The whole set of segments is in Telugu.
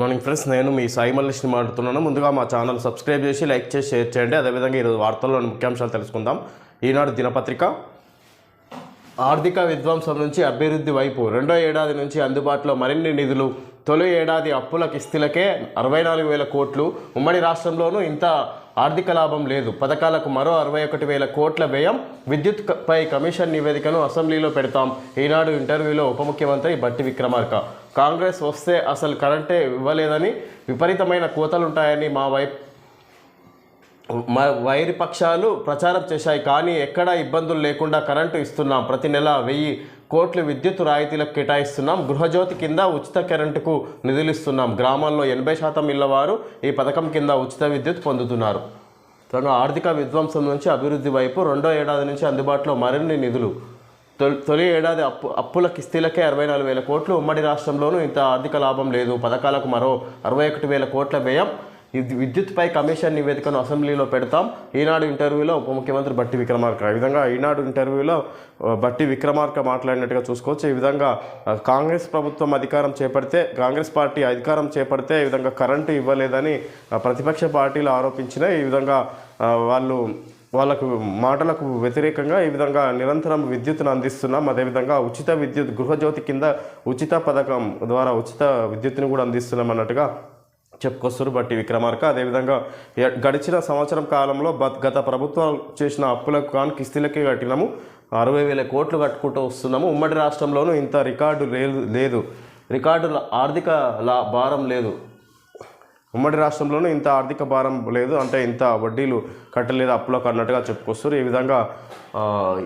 మార్నింగ్ ఫ్రెండ్స్ నేను మీ సాయి మల్లేష్ని మాట్లాడుతున్నాను. ముందుగా మా ఛానల్ సబ్స్క్రైబ్ చేసి లైక్ చేసి షేర్ చేయండి. అదేవిధంగా ఈరోజు వార్తల్లోని ముఖ్యాంశాలు తెలుసుకుందాం. ఈనాడు దినపత్రిక. ఆర్థిక విధ్వంసం నుంచి అభివృద్ధి వైపు రెండో ఏడాది నుంచి అందుబాటులో మరిన్ని నిధులు. తొలి ఏడాది అప్పుల కిస్తీలకే అరవై నాలుగు వేల కోట్లు. ఉమ్మడి రాష్ట్రంలోనూ ఇంత ఆర్థిక లాభం లేదు. పథకాలకు మరో అరవై ఒకటి వేల కోట్ల వ్యయం. విద్యుత్ పై కమిషన్ నివేదికను అసెంబ్లీలో పెడతాం. ఈనాడు ఇంటర్వ్యూలో ఉప ముఖ్యమంత్రి బట్టి విక్రమార్క. కాంగ్రెస్ వస్తే అసలు కరెంటే ఇవ్వలేదని విపరీతమైన కోతలుంటాయని మా వైపు మా వైరి పక్షాలు ప్రచారం చేశాయి. కానీ ఎక్కడా ఇబ్బందులు లేకుండా కరెంటు ఇస్తున్నాం. ప్రతి నెల వెయ్యి కోట్లు విద్యుత్ రాయితీలకు కేటాయిస్తున్నాం. గృహజ్యోతి కింద ఉచిత కరెంటుకు నిధులు ఇస్తున్నాం గ్రామాల్లో ఎనభై శాతం ఇళ్ళవారు ఈ పథకం కింద ఉచిత విద్యుత్ పొందుతున్నారు. తన ఆర్థిక విధ్వంసం నుంచి అభివృద్ధి వైపు రెండో ఏడాది నుంచి అందుబాటులో మరిన్ని నిధులు. తొలి తొలి ఏడాది అప్పు అప్పుల కిస్తీలకే అరవై నాలుగు వేల కోట్లు. ఉమ్మడి రాష్ట్రంలోనూ ఇంత ఆర్థిక లాభం లేదు. పథకాలకు మరో అరవై ఒకటి వేల కోట్ల వ్యయం. విద్యుత్పై కమిషన్ నివేదికను అసెంబ్లీలో పెడతాం. ఈనాడు ఇంటర్వ్యూలో ఉప ముఖ్యమంత్రి బట్టి విక్రమార్క. ఈ విధంగా ఈనాడు ఇంటర్వ్యూలో బట్టి విక్రమార్క మాట్లాడినట్టుగా చూసుకోవచ్చు. ఈ విధంగా కాంగ్రెస్ ప్రభుత్వం అధికారం చేపడితే కాంగ్రెస్ పార్టీ అధికారం చేపడితే ఈ విధంగా కరెంటు ఇవ్వలేదని ప్రతిపక్ష పార్టీలు ఆరోపించిన ఈ విధంగా వాళ్ళు వాళ్ళకు మాటలకు వ్యతిరేకంగా ఈ విధంగా నిరంతరం విద్యుత్ను అందిస్తున్నాం. అదేవిధంగా ఉచిత విద్యుత్ గృహజ్యోతి కింద ఉచిత పథకం ద్వారా ఉచిత విద్యుత్ని కూడా అందిస్తున్నాం అన్నట్టుగా చెప్పుకొస్తారు బట్టి విక్రమార్క. అదేవిధంగా గడిచిన సంవత్సరం కాలంలో బ- గత ప్రభుత్వం చేసిన అప్పులకు కాను కిస్తీలకే కట్టినాము. అరవై వేల కోట్లు కట్టుకుంటూ వస్తున్నాము. ఉమ్మడి రాష్ట్రంలోనూ ఇంత రికార్డు లేదు లేదు. రికార్డు ఆర్థిక లా భారం లేదు. ఉమ్మడి రాష్ట్రంలోనూ ఇంత ఆర్థిక భారం లేదు. అంటే ఇంత వడ్డీలు కట్టలేదు? అప్పులకు అన్నట్టుగా చెప్పుకొస్తారు ఈ విధంగా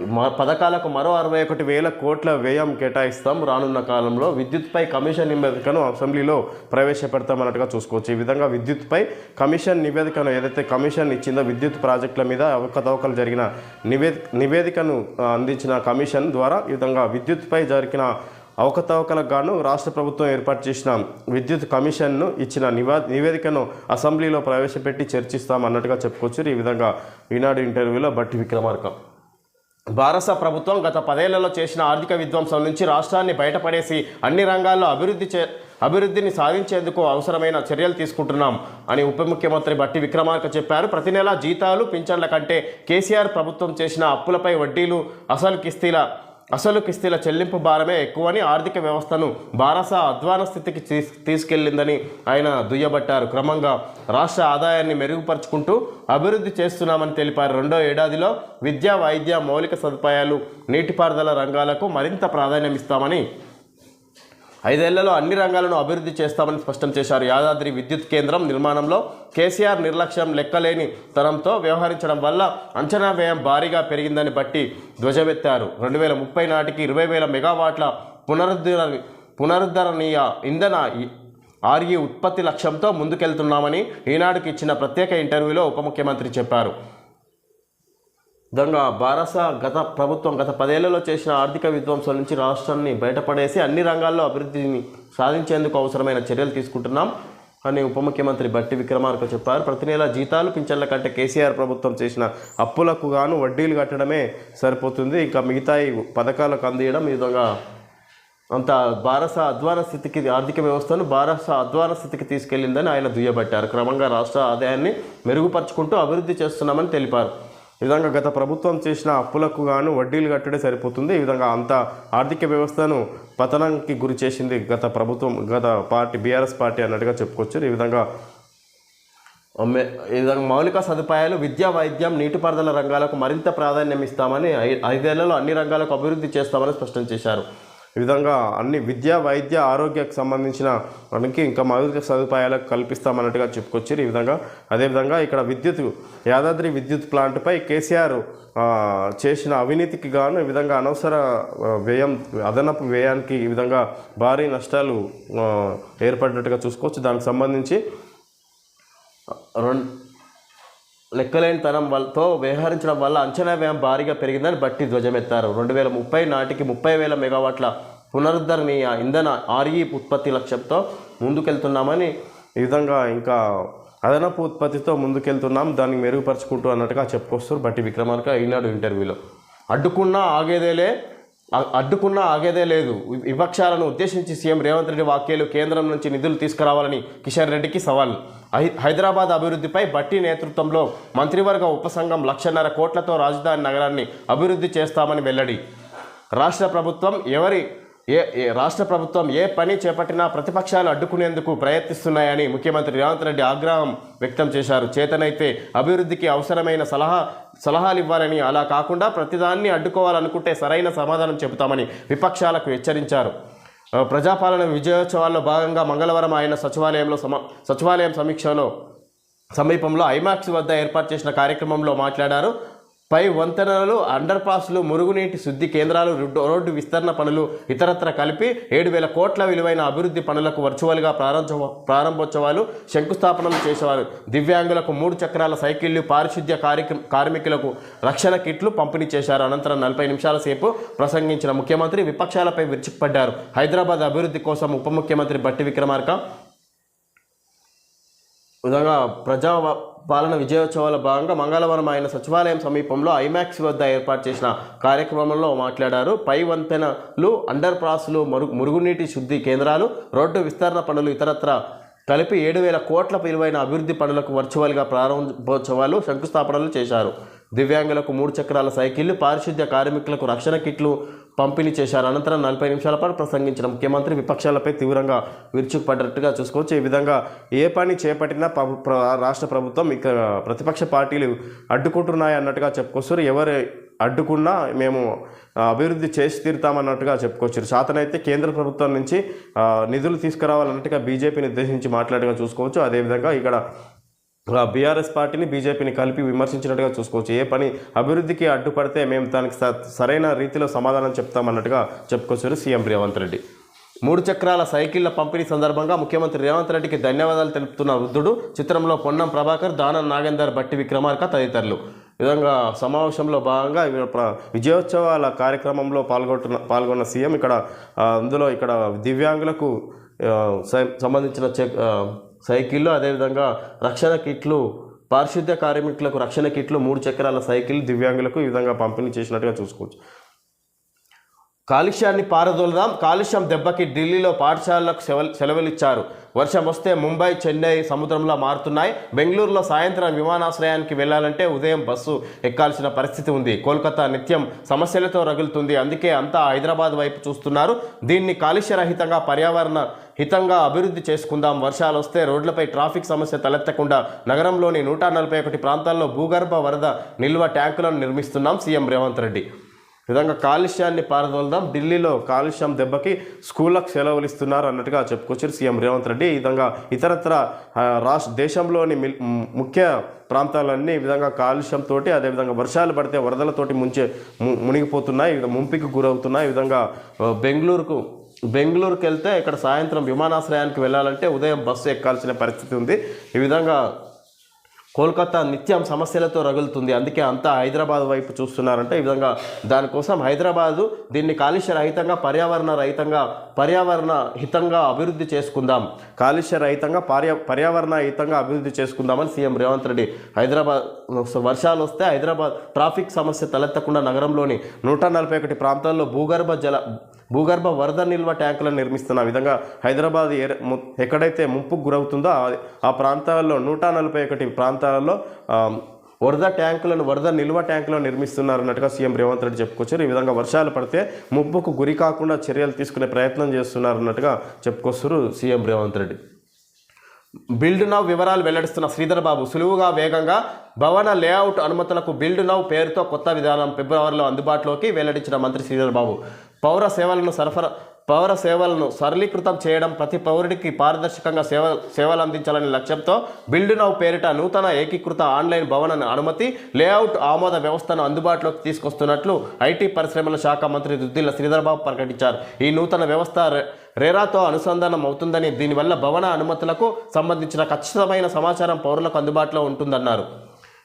మ- పథకాలకు మరో అరవై ఒకటి వేల కోట్ల వ్యయం కేటాయిస్తాం. రానున్న కాలంలో విద్యుత్పై కమిషన్ నివేదికను అసెంబ్లీలో ప్రవేశపెడతాం అన్నట్టుగా చూసుకోవచ్చు. ఈ విధంగా విద్యుత్పై కమిషన్ నివేదికను ఏదైతే కమిషన్ ఇచ్చిందో విద్యుత్ ప్రాజెక్టుల మీద అవకతవకలు జరిగిన నివేది నివేదికను అందించిన కమిషన్ ద్వారా ఈ విధంగా విద్యుత్పై జరిగిన అవకతవకలకు గాను రాష్ట్ర ప్రభుత్వం ఏర్పాటు చేసిన విద్యుత్ కమిషన్ను ఇచ్చిన నివా నివేదికను అసెంబ్లీలో ప్రవేశపెట్టి చర్చిస్తామన్నట్టుగా చెప్పుకోవచ్చు. ఈ విధంగా ఈనాడు ఇంటర్వ్యూలో బట్టి విక్రమార్క. భారత ప్రభుత్వం గత పదేళ్ళలో చేసిన ఆర్థిక విధ్వంసం నుంచి రాష్ట్రాన్ని బయటపడేసి అన్ని రంగాల్లో అభివృద్ధి చే అభివృద్ధిని సాధించేందుకు అవసరమైన చర్యలు తీసుకుంటున్నాం అని ఉప ముఖ్యమంత్రి బట్టి విక్రమార్క చెప్పారు. ప్రతి నెల జీతాలు పింఛన్ల కంటే కేసీఆర్ ప్రభుత్వం చేసిన అప్పులపై వడ్డీలు అసలు కిస్తీల అసలు కిస్తీల చెల్లింపు భారమే ఎక్కువని ఆర్థిక వ్యవస్థను భారస అధ్వాన స్థితికి తీస్ తీసుకెళ్ళిందని ఆయన దుయ్యబట్టారు. క్రమంగా రాష్ట్ర ఆదాయాన్ని మెరుగుపరుచుకుంటూ అభివృద్ధి చేస్తున్నామని తెలిపారు. రెండో ఏడాదిలో విద్య వైద్య మౌలిక సదుపాయాలు నీటిపారుదల రంగాలకు మరింత ప్రాధాన్యం ఇస్తామని ఐదేళ్ళలో అన్ని రంగాలను అభివృద్ధి చేస్తామని స్పష్టం చేశారు. యాదాద్రి విద్యుత్ కేంద్రం నిర్మాణంలో కేసీఆర్ నిర్లక్ష్యం లెక్కలేని తరంతో వ్యవహరించడం వల్ల అంచనా వ్యయం భారీగా పెరిగిందని బట్టి ధ్వజమెత్తారు. రెండు వేల ముప్పై నాటికి ఇరవై వేల మెగావాట్ల పునరుద్ధరణ పునరుద్ధరణీయ ఇంధన ఆర్ఈ ఉత్పత్తి లక్ష్యంతో ముందుకెళ్తున్నామని ఈనాడుకి ఇచ్చిన ప్రత్యేక ఇంటర్వ్యూలో ఉప ముఖ్యమంత్రి చెప్పారు. విధంగా భారత గత ప్రభుత్వం గత పదేళ్ళలో చేసిన ఆర్థిక విధ్వంసం నుంచి రాష్ట్రాన్ని బయటపడేసి అన్ని రంగాల్లో అభివృద్ధిని సాధించేందుకు అవసరమైన చర్యలు తీసుకుంటున్నాం అని ఉప ముఖ్యమంత్రి బట్టి విక్రమార్క చెప్పారు. ప్రతి నెల జీతాలు పింఛన్ల కంటే కేసీఆర్ ప్రభుత్వం చేసిన అప్పులకు గాను వడ్డీలు కట్టడమే సరిపోతుంది. ఇంకా మిగతా ఈ పథకాలకు అందియడం ఈ విధంగా అంత భారత అధ్వాన స్థితికి ఆర్థిక వ్యవస్థను భారత అధ్వాన స్థితికి తీసుకెళ్ళిందని ఆయన దుయ్యబట్టారు. క్రమంగా రాష్ట్ర ఆదాయాన్ని మెరుగుపరుచుకుంటూ అభివృద్ధి చేస్తున్నామని తెలిపారు. ఈ విధంగా గత ప్రభుత్వం చేసిన అప్పులకు గాను వడ్డీలు కట్టడే సరిపోతుంది. ఈ విధంగా అంత ఆర్థిక వ్యవస్థను పతనానికి గురి చేసింది గత ప్రభుత్వం గత పార్టీ బీఆర్ఎస్ పార్టీ అన్నట్టుగా చెప్పుకోవచ్చు. ఈ విధంగా ఈ విధంగా మౌలిక సదుపాయాలు విద్యా వైద్యం నీటిపారుదల రంగాలకు మరింత ప్రాధాన్యం ఇస్తామని ఐ- ఐదేళ్ళలో అన్ని రంగాలకు అభివృద్ధి చేస్తామని స్పష్టం చేశారు. ఈ విధంగా అన్ని విద్య వైద్య ఆరోగ్యకు సంబంధించిన మనకి ఇంకా మౌలిక సదుపాయాలకు కల్పిస్తామన్నట్టుగా చెప్పుకొచ్చారు. ఈ విధంగా అదేవిధంగా ఇక్కడ విద్యుత్ యాదాద్రి విద్యుత్ ప్లాంట్పై కేసీఆర్ చేసిన అవినీతికి గాను ఈ విధంగా అనవసర వ్యయం అదనపు వ్యయానికి ఈ విధంగా భారీ నష్టాలు ఏర్పడినట్టుగా చూసుకోవచ్చు. దానికి సంబంధించి రెండు లెక్కలేని తనం వల్లతో వ్యవహరించడం వల్ల అంచనా వ్యయం భారీగా పెరిగిందని బట్టి ధ్వజమెత్తారు. రెండు వేల ముప్పై నాటికి ముప్పై వేల మెగావాట్ల పునరుద్ధరణీయ ఇంధన ఆర్ఈ ఉత్పత్తి లక్ష్యంతో ముందుకెళ్తున్నామని ఈ విధంగా ఇంకా అదనపు ఉత్పత్తితో ముందుకెళ్తున్నాం. దాన్ని మెరుగుపరుచుకుంటూ అన్నట్టుగా చెప్పుకొస్తారు బట్టి విక్రమార్క ఈనాడు ఇంటర్వ్యూలో. అడ్డుకున్నా ఆగేదేలే అడ్డుకున్నా ఆగేదే లేదు. విపక్షాలను ఉద్దేశించి సీఎం రేవంత్ రెడ్డి వ్యాఖ్యలు కేంద్రం నుంచి నిధులు తీసుకురావాలని కిషన్ రెడ్డికి సవాల్. హై- హైదరాబాద్ అభివృద్ధిపై బట్టి నేతృత్వంలో మంత్రివర్గ ఉపసంఘం లక్షన్నర కోట్లతో రాజధాని నగరాన్ని అభివృద్ధి చేస్తామని వెల్లడి. రాష్ట్ర ప్రభుత్వం ఎవరి ఏ ఏ రాష్ట్ర ప్రభుత్వం ఏ పని చేపట్టినా ప్రతిపక్షాలు అడ్డుకునేందుకు ప్రయత్నిస్తున్నాయని ముఖ్యమంత్రి రేవంత్ రెడ్డి ఆగ్రహం వ్యక్తం చేశారు. చేతనైతే అభివృద్ధికి అవసరమైన సలహా సలహాలు ఇవ్వాలని అలా కాకుండా ప్రతిదాన్ని అడ్డుకోవాలనుకుంటే సరైన సమాధానం చెబుతామని విపక్షాలకు హెచ్చరించారు. ప్రజాపాలన విజయోత్సవాల్లో భాగంగా మంగళవారం ఆయన సచివాలయంలో సమ సచివాలయం సమీక్షలో సమీపంలో ఐమాక్స్ వద్ద ఏర్పాటు చేసిన కార్యక్రమంలో మాట్లాడారు. పై వంతెనలు అండర్ పాస్లు మురుగునీటి శుద్ధి కేంద్రాలు రోడ్డు రోడ్డు విస్తరణ పనులు ఇతరత్ర కలిపి ఏడు వేల కోట్ల విలువైన అభివృద్ధి పనులకు వర్చువల్గా ప్రారంభ ప్రారంభోత్సవాలు శంకుస్థాపనలు చేసేవారు. దివ్యాంగులకు మూడు చక్రాల సైకిళ్ళు పారిశుద్ధ్య కార్మికులకు రక్షణ కిట్లు పంపిణీ చేశారు. అనంతరం నలభై నిమిషాల సేపు ప్రసంగించిన ముఖ్యమంత్రి విపక్షాలపై విరుచుకుపడ్డారు. హైదరాబాద్ అభివృద్ధి కోసం ఉప ముఖ్యమంత్రి బట్టి విక్రమార్క. విధంగా ప్రజా పాలన విజయోత్సవాల భాగంగా మంగళవారం ఆయన సచివాలయం సమీపంలో ఐమాక్స్ వద్ద ఏర్పాటు చేసిన కార్యక్రమంలో మాట్లాడారు. పై వంతెనలు అండర్ పాస్లు మురుగునీటి శుద్ధి కేంద్రాలు రోడ్డు విస్తరణ పనులు ఇతరత్ర కలిపి ఏడు వేల కోట్ల విలువైన అభివృద్ధి పనులకు వర్చువల్గా ప్రారంభోత్సవాలు శంకుస్థాపనలు చేశారు. దివ్యాంగులకు మూడు చక్రాల సైకిళ్ళు పారిశుద్ధ్య కార్మికులకు రక్షణ కిట్లు పంపిణీ చేశారు. అనంతరం నలభై నిమిషాల పాటు ప్రసంగించిన ముఖ్యమంత్రి విపక్షాలపై తీవ్రంగా విరుచుకుపడ్డట్టుగా చూసుకోవచ్చు. ఈ విధంగా ఏ పని చేపట్టినా రాష్ట్ర ప్రభుత్వం ఇక ప్రతిపక్ష పార్టీలు అడ్డుకుంటున్నాయి అన్నట్టుగా చెప్పుకొస్తారు. ఎవరు అడ్డుకున్నా మేము అభివృద్ధి చేసి తీరుతామన్నట్టుగా చెప్పుకోవచ్చు శాతనైతే కేంద్ర ప్రభుత్వం నుంచి నిధులు తీసుకురావాలన్నట్టుగా బీజేపీని ఉద్దేశించి మాట్లాడగా చూసుకోవచ్చు. అదేవిధంగా ఇక్కడ బీఆర్ఎస్ పార్టీని బీజేపీని కలిపి విమర్శించినట్టుగా చూసుకోవచ్చు. ఏ పని అభివృద్ధికి అడ్డుపడితే మేము దానికి స- సరైన రీతిలో సమాధానం చెప్తామన్నట్టుగా చెప్పుకోవచ్చు సీఎం రేవంత్ రెడ్డి. మూడు చక్రాల సైకిళ్ళ పంపిణీ సందర్భంగా ముఖ్యమంత్రి రేవంత్ రెడ్డికి ధన్యవాదాలు తెలుపుతున్న వృద్ధుడు చిత్రంలో పొన్నం ప్రభాకర్ దానం నాగేందర్ బట్టి విక్రమార్క తదితరులు. విధంగా సమావేశంలో భాగంగా విజయోత్సవాల కార్యక్రమంలో పాల్గొంటున్న పాల్గొన్న సీఎం ఇక్కడ అందులో ఇక్కడ దివ్యాంగులకు సంబంధించిన చెక్ సైకిళ్ళు అదేవిధంగా రక్షణ కిట్లు పారిశుద్ధ్య కార్మికులకు రక్షణ కిట్లు మూడు చక్రాల సైకిల్ దివ్యాంగులకు ఈ విధంగా పంపిణీ చేసినట్టుగా చూసుకోవచ్చు. కాలుష్యాన్ని పారదోలదాం. కాలుష్యం దెబ్బకి ఢిల్లీలో పాఠశాలలకు సెలవు సెలవులిచ్చారు. వర్షం వస్తే ముంబై చెన్నై సముద్రంలో మారుతున్నాయి. బెంగళూరులో సాయంత్రం విమానాశ్రయానికి వెళ్ళాలంటే ఉదయం బస్సు ఎక్కాల్సిన పరిస్థితి ఉంది. కోల్కతా నిత్యం సమస్యలతో రగులుతుంది. అందుకే అంతా హైదరాబాద్ వైపు చూస్తున్నారు. దీన్ని కాలుష్యరహితంగా పర్యావరణ హితంగా అభివృద్ధి చేసుకుందాం. వర్షాలు వస్తే రోడ్లపై ట్రాఫిక్ సమస్య తలెత్తకుండా నగరంలోని నూట నలభై ఒకటి ప్రాంతాల్లో భూగర్భ వరద నిల్వ ట్యాంకులను నిర్మిస్తున్నాం సీఎం రేవంత్ రెడ్డి. విధంగా కాలుష్యాన్ని పారదోలదాం. ఢిల్లీలో కాలుష్యం దెబ్బకి స్కూళ్ళకు సెలవులు ఇస్తున్నారు అన్నట్టుగా చెప్పుకొచ్చారు సీఎం రేవంత్ రెడ్డి. ఈ విధంగా ఇతరత్ర రాష్ట్ర దేశంలోని ముఖ్య ప్రాంతాలన్నీ ఈ విధంగా కాలుష్యంతో అదేవిధంగా వర్షాలు పడితే వరదలతోటి ముంచే ము- మునిగిపోతున్నాయి. ముంపికి విధంగా గురవుతున్నాయి. ఈ విధంగా బెంగళూరుకు బెంగళూరుకు వెళ్తే ఇక్కడ సాయంత్రం విమానాశ్రయానికి వెళ్ళాలంటే ఉదయం బస్సు ఎక్కాల్సిన పరిస్థితి ఉంది. ఈ విధంగా కోల్కతా నిత్యం సమస్యలతో రగులుతుంది. అందుకే అంతా హైదరాబాద్ వైపు చూస్తున్నారంటే ఈ విధంగా దానికోసం హైదరాబాదు దీన్ని కాలుష్య రహితంగా పర్యావరణ రహితంగా పర్యావరణ హితంగా అభివృద్ధి చేసుకుందాం. కాలుష్య రహితంగా పర్యా పర్యావరణ హితంగా అభివృద్ధి చేసుకుందామని సీఎం రేవంత్ రెడ్డి హైదరాబాద్ వర్షాలు వస్తే హైదరాబాద్ ట్రాఫిక్ సమస్య తలెత్తకుండా నగరంలోని నూట నలభై ఒకటి ప్రాంతాల్లో భూగర్భ జల భూగర్భ వరద నిల్వ ట్యాంకులను నిర్మిస్తున్న విధంగా హైదరాబాద్ ఎక్కడైతే ముంపుకు గురవుతుందో ఆ- ప్రాంతాల్లో నూట నలభై ఒకటి ప్రాంతాలలో వరద ట్యాంకులను వరద నిల్వ ట్యాంకులను నిర్మిస్తున్నారు అన్నట్టుగా సీఎం రేవంత్ రెడ్డి చెప్పుకొచ్చారు. ఈ విధంగా వర్షాలు పడితే ముప్పుకు గురి కాకుండా చర్యలు తీసుకునే ప్రయత్నం చేస్తున్నారు అన్నట్టుగా చెప్పుకొస్తారు CM Revanth Reddy. Build now వివరాలు వెల్లడిస్తున్న శ్రీధర్ బాబు సులువుగా వేగంగా భవన లేఅవుట్ అనుమతులకు బిల్డ్ నవ్ పేరుతో కొత్త విధానం ఫిబ్రవరిలో అందుబాటులోకి వెల్లడించిన మంత్రి శ్రీధర్ బాబు. పౌర సేవలను సరఫరా పౌర సేవలను సరళీకృతం చేయడం ప్రతి పౌరుడికి పారదర్శకంగా సేవ సేవలు అందించాలనే లక్ష్యంతో బిల్డ్ నవ్ పేరిట నూతన ఏకీకృత ఆన్లైన్ భవన అనుమతి లేఅవుట్ ఆమోద వ్యవస్థను అందుబాటులోకి తీసుకొస్తున్నట్లు ఐటీ పరిశ్రమల శాఖ మంత్రి దుద్దిల్ల శ్రీధర్బాబు ప్రకటించారు. ఈ నూతన వ్యవస్థ రేరాతో అనుసంధానం అవుతుందని దీనివల్ల భవన అనుమతులకు సంబంధించిన ఖచ్చితమైన సమాచారం పౌరులకు అందుబాటులో ఉంటుందన్నారు.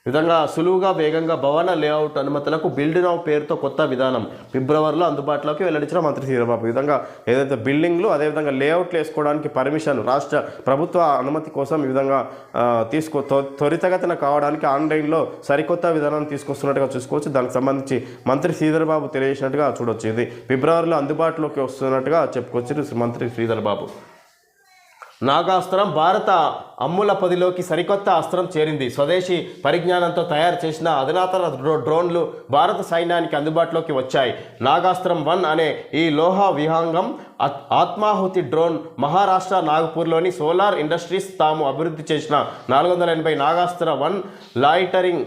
విధంగా సులువుగా వేగంగా భవన లేఅవుట్ అనుమతులకు బిల్డ్ పేరుతో కొత్త విధానం ఫిబ్రవరిలో అందుబాటులోకి వెల్లడించిన మంత్రి శ్రీరాబాబు ఈ విధంగా ఏదైతే బిల్డింగ్లు అదేవిధంగా లేఅవుట్లు వేసుకోవడానికి పర్మిషన్ రాష్ట్ర ప్రభుత్వ అనుమతి కోసం ఈ విధంగా తీసుకో త్వరితగతిన కావడానికి ఆన్లైన్లో సరికొత్త విధానాన్ని తీసుకొస్తున్నట్టుగా చూసుకోవచ్చు. దానికి సంబంధించి మంత్రి శ్రీధర్బాబు తెలియజేసినట్టుగా చూడొచ్చు. ఇది ఫిబ్రవరిలో అందుబాటులోకి వస్తున్నట్టుగా చెప్పుకోవచ్చు మంత్రి శ్రీధర్ బాబు నాగాస్త్రం భారత అమ్ముల పదిలోకి సరికొత్త అస్త్రం చేరింది. స్వదేశీ పరిజ్ఞానంతో తయారు చేసిన అధునాతన డ్రోన్లు భారత సైన్యానికి అందుబాటులోకి వచ్చాయి. నాగాస్త్రం వన్ అనే ఈ లోహ విహంగం ఆత్మాహుతి డ్రోన్ మహారాష్ట్ర నాగపూర్లోని సోలార్ ఇండస్ట్రీస్ తాము అభివృద్ధి చేసిన నాలుగు వందల ఎనభై నాగాస్త్ర వన్ లాయిటరింగ్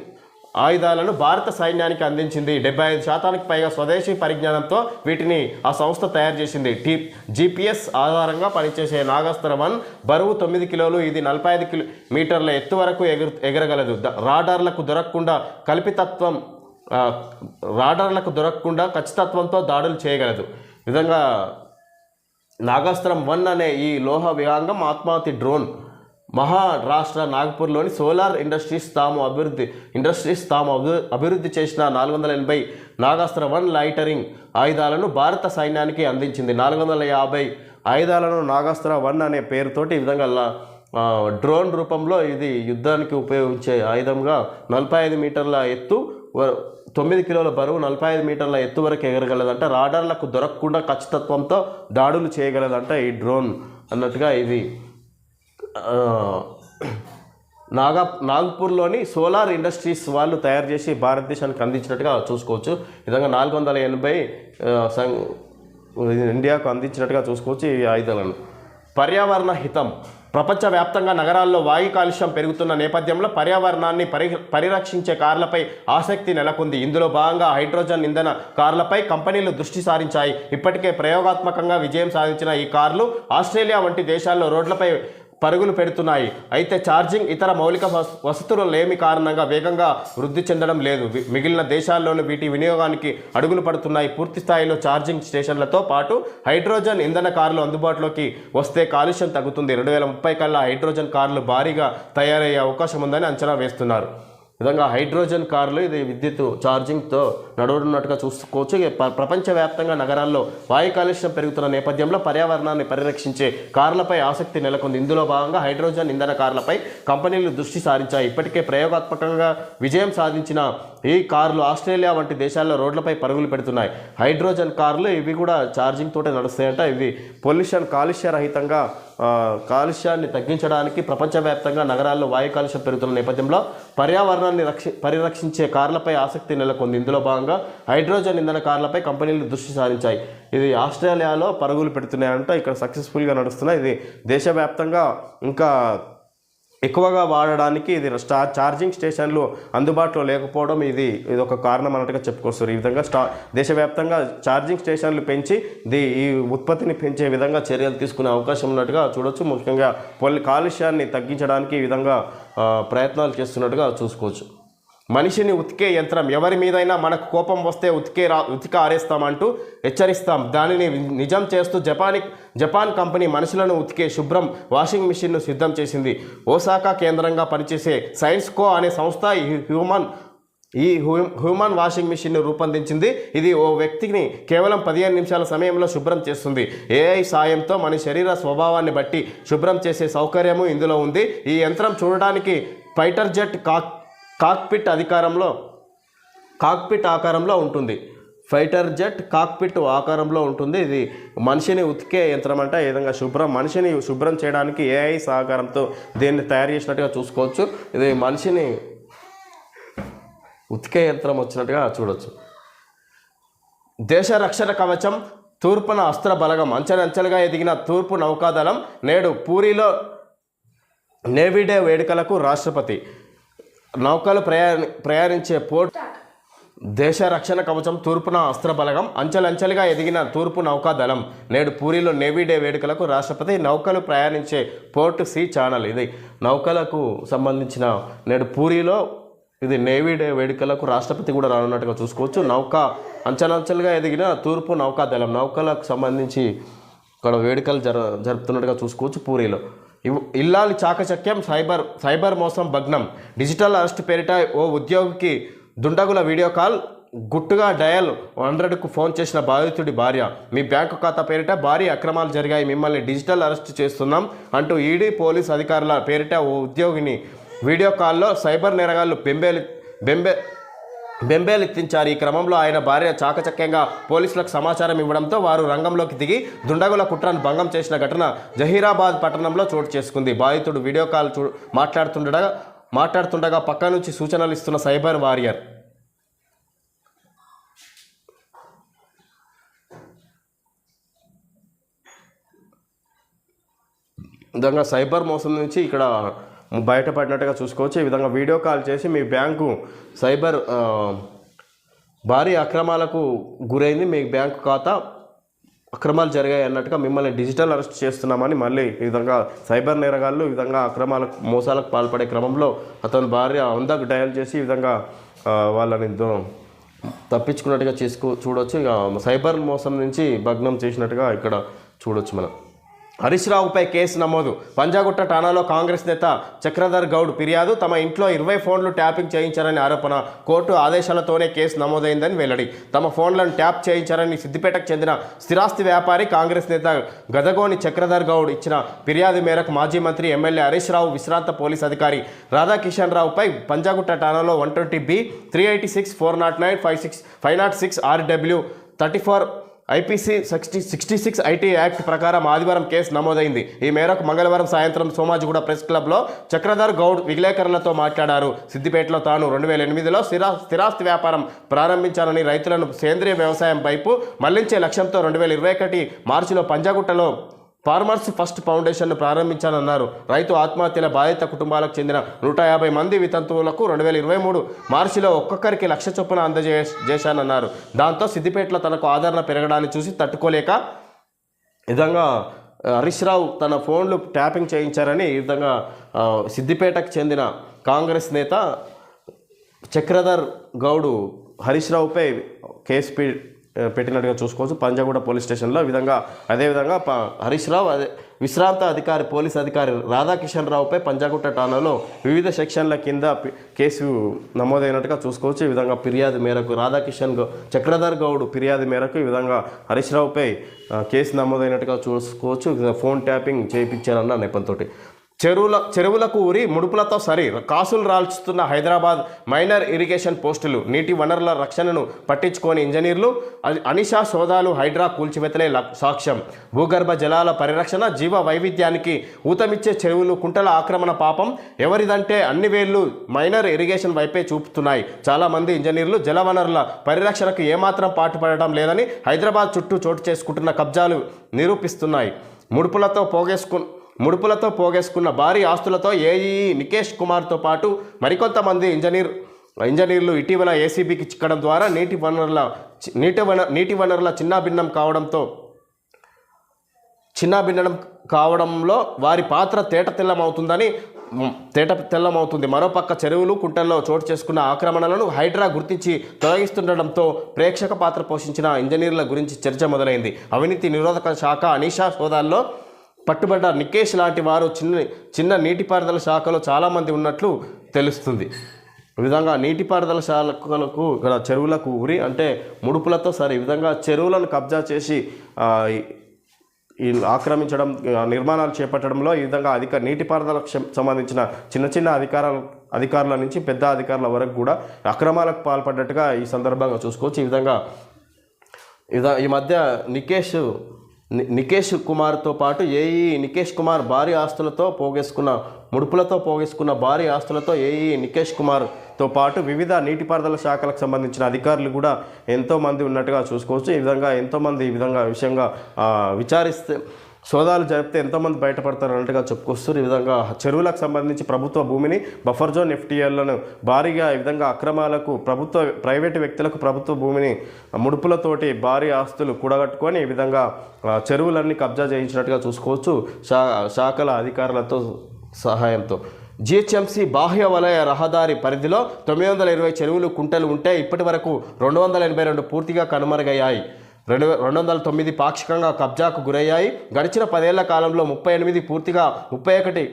ఆయుధాలను భారత సైన్యానికి అందించింది. డెబ్బై ఐదు శాతానికి పైగా స్వదేశీ పరిజ్ఞానంతో వీటిని ఆ సంస్థ తయారు చేసింది. టీ జీపీఎస్ ఆధారంగా పనిచేసే నాగాస్త్ర వన్ బరువు తొమ్మిది కిలోలు ఇది నలభై ఐదు కిలో మీటర్ల ఎత్తు వరకు ఎగురు ఎగరగలదు. రాడార్లకు దొరకకుండా కల్పితత్వం రాడార్లకు దొరకకుండా ఖచ్చితత్వంతో దాడులు చేయగలదు. విధంగా నాగాస్త్రం వన్ అనే ఈ లోహ విహాంగం ఆత్మాహుతి డ్రోన్ మహారాష్ట్ర నాగపూర్లోని సోలార్ ఇండస్ట్రీస్ తాము అభివృద్ధి ఇండస్ట్రీస్ తాము అభి- అభివృద్ధి చేసిన నాలుగు వందల ఎనభై నాగాస్త్ర వన్ లైటరింగ్ ఆయుధాలను భారత సైన్యానికి అందించింది. నాలుగు వందల యాభై ఆయుధాలను నాగాస్త్ర వన్ అనే పేరుతోటి ఈ విధంగా డ్రోన్ రూపంలో ఇది యుద్ధానికి ఉపయోగించే ఆయుధంగా నలభై ఐదు మీటర్ల ఎత్తు వ- తొమ్మిది కిలోల బరువు నలభై ఐదు మీటర్ల ఎత్తు వరకు ఎగరగలదంట. రాడార్లకు దొరకకుండా ఖచ్చితత్వంతో దాడులు చేయగలదంట ఈ డ్రోన్ అన్నట్టుగా ఇది నాగా నాగ్పూర్లోని సోలార్ ఇండస్ట్రీస్ వాళ్ళు తయారు చేసి భారతదేశానికి అందించినట్టుగా చూసుకోవచ్చు. విధంగా నాలుగు వందల ఎనభై ఇండియాకు అందించినట్టుగా చూసుకోవచ్చు ఈ ఆయుధాలను. పర్యావరణ హితం. ప్రపంచవ్యాప్తంగా నగరాల్లో వాయు కాలుష్యం పెరుగుతున్న నేపథ్యంలో పర్యావరణాన్ని పరి పరిరక్షించే కార్లపై ఆసక్తి నెలకొంది. ఇందులో భాగంగా హైడ్రోజన్ ఇంధన కార్లపై కంపెనీలు దృష్టి సారించాయి. ఇప్పటికే ప్రయోగాత్మకంగా విజయం సాధించిన ఈ కార్లు ఆస్ట్రేలియా వంటి దేశాల్లో రోడ్లపై పరుగులు పెడుతున్నాయి. అయితే ఛార్జింగ్ ఇతర మౌలిక వస- వసతులు లేమి కారణంగా వేగంగా వృద్ధి చెందడం లేదు. మిగిలిన దేశాల్లోనూ వీటి వినియోగానికి అడుగులు పడుతున్నాయి. పూర్తి స్థాయిలో ఛార్జింగ్ స్టేషన్లతో పాటు హైడ్రోజన్ ఇంధన కార్లు అందుబాటులోకి వస్తే కాలుష్యం తగ్గుతుంది. రెండు వేల ముప్పై కల్లా హైడ్రోజన్ కార్లు భారీగా తయారయ్యే అవకాశం ఉందని అంచనా వేస్తున్నారు. విధంగా హైడ్రోజన్ కార్లు ఇది విద్యుత్ ఛార్జింగ్తో నడవనున్నట్టుగా చూసుకోవచ్చు. ప్రపంచవ్యాప్తంగా నగరాల్లో వాయు కాలుష్యం పెరుగుతున్న నేపథ్యంలో పర్యావరణాన్ని పరిరక్షించే కార్లపై ఆసక్తి నెలకొంది. ఇందులో భాగంగా హైడ్రోజన్ ఇంధన కార్లపై కంపెనీలు దృష్టి సారించాయి. ఇప్పటికే ప్రయోగాత్మకంగా విజయం సాధించిన ఈ కార్లు ఆస్ట్రేలియా వంటి దేశాల్లో రోడ్లపై పరుగులు పెడుతున్నాయి. హైడ్రోజన్ కార్లు ఇవి కూడా ఛార్జింగ్ తోటే నడుస్తాయంట. ఇవి పొల్యూషన్ కాలుష్య రహితంగా కాలుష్యాన్ని తగ్గించడానికి ప్రపంచవ్యాప్తంగా నగరాల్లో వాయు కాలుష్యం పెరుగుతున్న నేపథ్యంలో పర్యావరణాన్ని రక్షి పరిరక్షించే కార్లపై ఆసక్తి నెలకొంది. ఇందులో భాగంగా హైడ్రోజన్ ఇంధన కార్లపై కంపెనీలు దృష్టి సారించాయి. ఇది ఆస్ట్రేలియాలో పరుగులు పెడుతున్నాయంట. ఇక్కడ సక్సెస్ఫుల్గా నడుస్తున్నాయి. ఇది దేశవ్యాప్తంగా ఇంకా ఎక్కువగా వాడడానికి ఇది స్టా ఛార్జింగ్ స్టేషన్లు అందుబాటులో లేకపోవడం ఇది ఇది ఒక కారణం అన్నట్టుగా చెప్పుకొస్తారు. ఈ విధంగా స్టా దేశవ్యాప్తంగా ఛార్జింగ్ స్టేషన్లు పెంచి ది ఈ ఉత్పత్తిని పెంచే విధంగా చర్యలు తీసుకునే అవకాశం ఉన్నట్టుగా చూడొచ్చు. ముఖ్యంగా పొల్లి కాలుష్యాన్ని తగ్గించడానికి ఈ విధంగా ప్రయత్నాలు చేస్తున్నట్టుగా చూసుకోవచ్చు. మనిషిని ఉతికే యంత్రం ఎవరి మీదైనా మనకు కోపం వస్తే ఉతికే రా ఉతిక ఆరేస్తామంటూ హెచ్చరిస్తాం. దానిని నిజం చేస్తూ జపానిక్ జపాన్ కంపెనీ మనుషులను ఉతికే శుభ్రం వాషింగ్ మిషన్ను సిద్ధం చేసింది. ఓసాకా కేంద్రంగా పనిచేసే సైన్స్ కో అనే సంస్థ ఈ హ్యూమన్ ఈ హ్యూ- హ్యూమన్ వాషింగ్ మిషన్ను రూపొందించింది. ఇది ఓ వ్యక్తిని కేవలం పదిహేను నిమిషాల సమయంలో శుభ్రం చేస్తుంది. ఏఐ సాయంతో మన శరీర స్వభావాన్ని బట్టి శుభ్రం చేసే సౌకర్యము ఇందులో ఉంది. ఈ యంత్రం చూడడానికి ఫైటర్ జెట్ కాక్ కాక్పిట్ అధికారంలో కాక్పిట్ ఆకారంలో ఉంటుంది. ఫైటర్ జెట్ కాక్పిట్ ఆకారంలో ఉంటుంది. ఇది మనిషిని ఉతికే యంత్రం అంటే ఈ విధంగా శుభ్రం మనిషిని శుభ్రం చేయడానికి ఏఐ సహకారంతో దీన్ని తయారు చేసినట్టుగా చూసుకోవచ్చు. ఇది మనిషిని ఉతికే యంత్రం వచ్చినట్టుగా చూడవచ్చు దేశ రక్షణ కవచం తూర్పున అస్త్ర బలగం అంచెలంచెలుగా ఎదిగిన తూర్పు నౌకాదళం నేడు పూరిలో నేవీడే వేడుకలకు రాష్ట్రపతి. నౌకలు ప్రయాణి ప్రయాణించే పోర్ట్ దేశ రక్షణ కవచం తూర్పున అస్త్ర బలగం అంచెలంచెలుగా ఎదిగిన తూర్పు నౌకాదళం. నేడు పూరిలో నేవీ డే వేడుకలకు రాష్ట్రపతి నౌకలు ప్రయాణించే పోర్ట్ సి ఛానల్. ఇది నౌకలకు సంబంధించిన నేడు పూరిలో ఇది నేవీ డే వేడుకలకు రాష్ట్రపతి కూడా రానున్నట్టుగా చూసుకోవచ్చు. నౌక అంచెలంచెలుగా ఎదిగిన తూర్పు నౌకాదళం. నౌకలకు సంబంధించి ఇక్కడ వేడుకలు జర జరుపుతున్నట్టుగా చూసుకోవచ్చు పూరిలో. ఇల్లాలి చాకచక్యం సైబర్ సైబర్ మోసం భగ్నం. డిజిటల్ అరెస్ట్ పేరిట ఓ ఉద్యోగికి దుండగుల వీడియో కాల్ గుట్టుగా డయల్ హండ్రెడ్కు ఫోన్ చేసిన బాధితుడి భార్య. మీ బ్యాంకు ఖాతా పేరిట భారీ అక్రమాలు జరిగాయి. మిమ్మల్ని డిజిటల్ అరెస్ట్ చేస్తున్నాం అంటూ ఈడీ పోలీస్ అధికారుల పేరిట ఓ ఉద్యోగిని వీడియో కాల్లో సైబర్ నేరగాళ్ళు బెంబేలి బెంబే బెంబేలెత్తించారు. ఈ క్రమంలో ఆయన భార్య చాకచక్యంగా పోలీసులకు సమాచారం ఇవ్వడంతో వారు రంగంలోకి దిగి దుండగుల కుట్రను భంగం చేసిన ఘటన జహీరాబాద్ పట్టణంలో చోటు చేసుకుంది. బాధితుడు వీడియో కాల్ చూ మాట్లాడుతుండగా మాట్లాడుతుండగా పక్క నుంచి సూచనలు ఇస్తున్న సైబర్ వారియర్. విధంగా సైబర్ మోసం నుంచి ఇక్కడ బయటపడినట్టుగా చూసుకోవచ్చు. ఈ విధంగా వీడియో కాల్ చేసి మీ బ్యాంకు సైబర్ భారీ అక్రమాలకు గురైంది. మీ బ్యాంకు ఖాతా అక్రమాలు జరిగాయి అన్నట్టుగా మిమ్మల్ని డిజిటల్ అరెస్ట్ చేస్తున్నామని మళ్ళీ ఈ విధంగా సైబర్ నేరగాళ్ళు ఈ విధంగా అక్రమాలకు మోసాలకు పాల్పడే క్రమంలో అతని భార్య వందకు డయల్ చేసి ఈ విధంగా వాళ్ళని తప్పించుకున్నట్టుగా చేసుకో చూడొచ్చు. ఇక సైబర్ మోసం నుంచి భగ్నం చేసినట్టుగా ఇక్కడ చూడొచ్చు మనం. హరీష్ రావుపై కేసు నమోదు. పంజాగుట్ట ఠాణాలో కాంగ్రెస్ నేత చక్రధర్ గౌడ్ ఫిర్యాదు. తమ ఇంట్లో ఇరవై ఫోన్లు ట్యాపింగ్ చేయించారని ఆరోపణ. కోర్టు ఆదేశాలతోనే కేసు నమోదైందని వెల్లడి. తమ ఫోన్లను ట్యాప్ చేయించారని సిద్దిపేటకు చెందిన స్థిరాస్తి వ్యాపారి కాంగ్రెస్ నేత గదగోని చక్రధర్ గౌడ్ ఇచ్చిన ఫిర్యాదు మేరకు మాజీ మంత్రి ఎమ్మెల్యే హరీష్ రావు విశ్రాంత పోలీస్ అధికారి రాధాకిషన్ రావుపై Panjagutta ఠాణాలో one twenty B three eighty six four naught nine five six five naught six R W thirty four IPC sixty sixty six IT act ప్రకారం ఆదివారం కేసు నమోదైంది. ఈ మేరకు మంగళవారం సాయంత్రం సోమాజిగూడ ప్రెస్ క్లబ్లో చక్రధర్ గౌడ్ విలేకరులతో మాట్లాడారు. సిద్దిపేటలో తాను రెండు వేల ఎనిమిదిలో స్థిరా స్థిరాస్తి వ్యాపారం ప్రారంభించాలని రైతులను సేంద్రియ వ్యవసాయం వైపు మళ్ళించే లక్ష్యంతో రెండు వేల ఇరవై ఒకటి మార్చిలో పంజాగుట్టలో ఫార్మర్స్ ఫస్ట్ ఫౌండేషన్ను ప్రారంభించానన్నారు. రైతు ఆత్మహత్యల బాధిత కుటుంబాలకు చెందిన నూట యాభై మంది వితంతువులకు రెండు వేల ఇరవై మూడు మార్చిలో ఒక్కొక్కరికి లక్ష చొప్పున అందజే చేశానన్నారు. దాంతో సిద్దిపేటలో తనకు ఆదరణ పెరగడాన్ని చూసి తట్టుకోలేక ఈ విధంగా హరీష్ రావు తన ఫోన్లు ట్యాపింగ్ చేయించారని ఈ విధంగా సిద్దిపేటకు చెందిన కాంగ్రెస్ నేత చక్రధర్ గౌడు హరీష్ రావుపై కేసు పెట్టినట్టుగా చూసుకోవచ్చు. పంజాగూడ పోలీస్ స్టేషన్లో విధంగా అదేవిధంగా ప హరీష్ రావు అదే విశ్రాంత అధికారి పోలీస్ అధికారి రాధాకిషన్ రావుపై పంజాగుట్ట ఠాణాలో వివిధ సెక్షన్ల కింద కేసు నమోదైనట్టుగా చూసుకోవచ్చు. ఈ విధంగా ఫిర్యాదు మేరకు రాధాకిషన్ చక్రధర్ గౌడ్ ఫిర్యాదు మేరకు ఈ విధంగా హరీష్ రావుపై కేసు నమోదైనట్టుగా చూసుకోవచ్చు. ఫోన్ ట్యాపింగ్ చేయించారన్న నెపంతో చెరువుల చెరువులకు ఊరి ముడుపులతో సరి కాసులు రాల్చుతున్న హైదరాబాద్ మైనర్ ఇరిగేషన్ పోస్టులు నీటి వనరుల రక్షణను పట్టించుకోని ఇంజనీర్లు అనిషా సోదాలు హైడ్రా కూల్చివేతలే సాక్ష్యం. భూగర్భ జలాల పరిరక్షణ జీవ వైవిధ్యానికి ఊతమిచ్చే చెరువులు కుంటల ఆక్రమణ పాపం ఎవరిదంటే అన్ని వేళ్ళు మైనర్ ఇరిగేషన్ వైపే చూపుతున్నాయి. చాలామంది ఇంజనీర్లు జలవనరుల పరిరక్షణకు ఏమాత్రం పాటుపడడం లేదని హైదరాబాద్ చుట్టూ చోటు చేసుకుంటున్న కబ్జాలు నిరూపిస్తున్నాయి. ముడుపులతో పోగేసుకు ముడుపులతో పోగేసుకున్న భారీ ఆస్తులతో ఏఈ నికేష్ కుమార్తో పాటు మరికొంతమంది ఇంజనీర్ ఇంజనీర్లు ఇటీవల ఏసీబీకి చిక్కడం ద్వారా నీటి వనరుల చి- నీటి వన నీటి వనరుల చిన్నాభిన్నం కావడంతో చిన్నాభిన్నం కావడంలో వారి పాత్ర తేట తెల్లమవుతుందని తేట తెల్లమవుతుంది. మరోపక్క చెరువులు కుంటల్లో చోటు చేసుకున్న ఆక్రమణలను హైడ్రా గుర్తించి తొలగిస్తుండటంతో ప్రేక్షక పాత్ర పోషించిన ఇంజనీర్ల గురించి చర్చ మొదలైంది. అవినీతి నిరోధక శాఖ అనీషా హోదాల్లో పట్టుబడ్డ నికేష్ లాంటి వారు చిన్న చిన్న నీటిపారుదల శాఖలో చాలామంది ఉన్నట్లు తెలుస్తుంది. ఈ విధంగా నీటిపారుదల శాఖలకు ఇక్కడ చెరువులకు ఉరి అంటే ముడుపులతో సరే ఈ విధంగా చెరువులను కబ్జా చేసి ఈ- ఆక్రమించడం నిర్మాణాలు చేపట్టడంలో ఈ విధంగా అధిక నీటిపారుదలకు సంబంధించిన చిన్న చిన్న అధికారాల అధికారుల నుంచి పెద్ద అధికారుల వరకు కూడా అక్రమాలకు పాల్పడ్డట్టుగా ఈ సందర్భంగా చూసుకోవచ్చు. ఈ విధంగా ఇదా ఈ మధ్య నికేష్ నికేష్ కుమార్తో పాటు ఏఈ నికేష్ కుమార్ భారీ ఆస్తులతో పోగేసుకున్న ముడుపులతో పోగేసుకున్న భారీ ఆస్తులతో ఏఈ నికేష్ కుమార్తో పాటు వివిధ నీటిపారుదల శాఖలకు సంబంధించిన అధికారులు కూడా ఎంతోమంది ఉన్నట్టుగా చూసుకోవచ్చు. ఈ విధంగా ఎంతోమంది ఈ విధంగా విషయంగా విచారిస్తే సోదాలు జరిపితే ఎంతోమంది బయటపడతారు అన్నట్టుగా చెప్పుకొస్తారు ఈ విధంగా చెరువులకు సంబంధించి ప్రభుత్వ భూమిని బఫర్ జోన్ ఎఫ్టీఎల్లను భారీగా ఈ విధంగా అక్రమాలకు ప్రభుత్వ ప్రైవేటు వ్యక్తులకు ప్రభుత్వ భూమిని ముడుపులతోటి భారీ ఆస్తులు కూడగట్టుకొని ఈ విధంగా చెరువులన్నీ కబ్జా చేయించినట్టుగా చూసుకోవచ్చు శా శాఖల అధికారులతో సహాయంతో. జిహెచ్ఎంసీ బాహ్య వలయ రహదారి పరిధిలో తొమ్మిది వందల ఇరవై చెరువులు కుంటలు ఉంటే ఇప్పటి వరకు రెండు వందల ఎనభై రెండు పూర్తిగా కనుమరుగయ్యాయి. రెండు రెండు వందల తొమ్మిది పాక్షికంగా కబ్జాకు గురయ్యాయి. గడిచిన పదేళ్ళ కాలంలో ముప్పై ఎనిమిది పూర్తిగా ముప్పై ఒకటి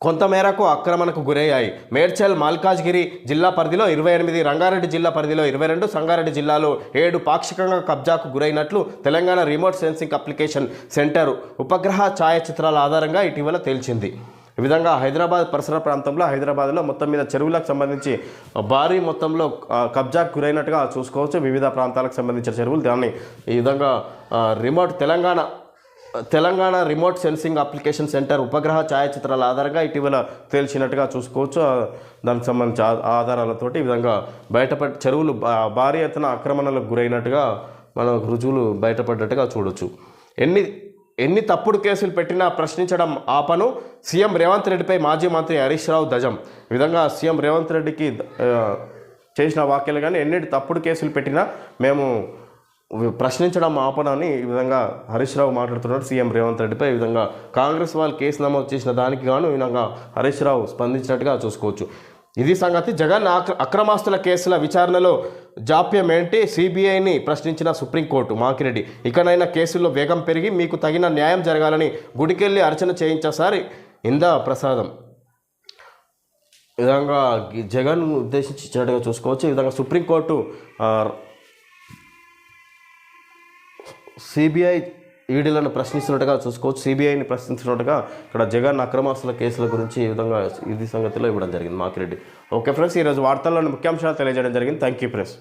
కొంతమేరకు ఆక్రమణకు గురయ్యాయి. మేడ్చల్ మల్కాజ్గిరి జిల్లా పరిధిలో ఇరవై ఎనిమిది రంగారెడ్డి జిల్లా పరిధిలో ఇరవై రెండు సంగారెడ్డి జిల్లాలో ఏడు పాక్షికంగా కబ్జాకు గురైనట్లు Telangana remote sensing application centre ఉపగ్రహ ఛాయాచిత్రాల ఆధారంగా ఇటీవల తేల్చింది. ఈ విధంగా హైదరాబాద్ పరిసర ప్రాంతంలో హైదరాబాద్లో మొత్తం మీద చెరువులకు సంబంధించి భారీ మొత్తంలో కబ్జాకు గురైనట్టుగా చూసుకోవచ్చు. వివిధ ప్రాంతాలకు సంబంధించిన చెరువులు దాన్ని ఈ విధంగా remote Telangana Telangana remote sensing application centre ఉపగ్రహ ఛాయాచిత్రాల ఆధారంగా ఇటీవల తేల్చినట్టుగా చూసుకోవచ్చు. దానికి సంబంధించి ఆధారాలతోటి ఈ విధంగా బయటపడి చెరువులు భారీ ఎత్తున ఆక్రమణలకు గురైనట్టుగా మనం రుజువులు బయటపడ్డట్టుగా చూడొచ్చు. ఎన్ని ఎన్ని తప్పుడు కేసులు పెట్టినా ప్రశ్నించడం ఆపను. సీఎం రేవంత్ రెడ్డిపై మాజీ మంత్రి హరీష్ రావు ధజం ఈ విధంగా సీఎం రేవంత్ రెడ్డికి చేసిన వ్యాఖ్యలు కానీ ఎన్ని తప్పుడు కేసులు పెట్టినా మేము ప్రశ్నించడం ఆపనని ఈ విధంగా హరీష్ రావు మాట్లాడుతున్నాడు సీఎం రేవంత్ రెడ్డిపై. ఈ విధంగా కాంగ్రెస్ వాళ్ళు కేసు నమోదు చేసిన దానికి గాను ఈ విధంగా హరీష్ రావు స్పందించినట్టుగా చూసుకోవచ్చు. ఇది సంగతి జగన్ అక్ర అక్రమాస్తుల కేసుల విచారణలో జాప్యం ఏంటి సిబిఐని ప్రశ్నించిన సుప్రీంకోర్టు మాకిరెడ్డి. ఇకనైనా కేసుల్లో వేగం పెరిగి మీకు తగిన న్యాయం జరగాలని గుడికెళ్ళి అర్చన చేయించేసారి ఇందా ప్రసాదం. విధంగా జగన్ ఉద్దేశించి ఇచ్చినట్టుగా చూసుకోవచ్చు. ఈ విధంగా సుప్రీంకోర్టు సిబిఐ ఈడీలను ప్రశ్నిస్తున్నట్టుగా చూసుకోవచ్చు. సిబిఐని ప్రశ్నిస్తున్నట్టుగా ఇక్కడ జగన్ అక్రమాస్తుల కేసుల గురించి ఈ విధంగా ఇది సంగతిలో ఇవ్వడం జరిగింది. మాకిరెడ్డి. ఓకే ఫ్రెండ్స్ ఈరోజు వార్తల్లోని ముఖ్యాంశాలు తెలియజేయడం జరిగింది. Thank you friends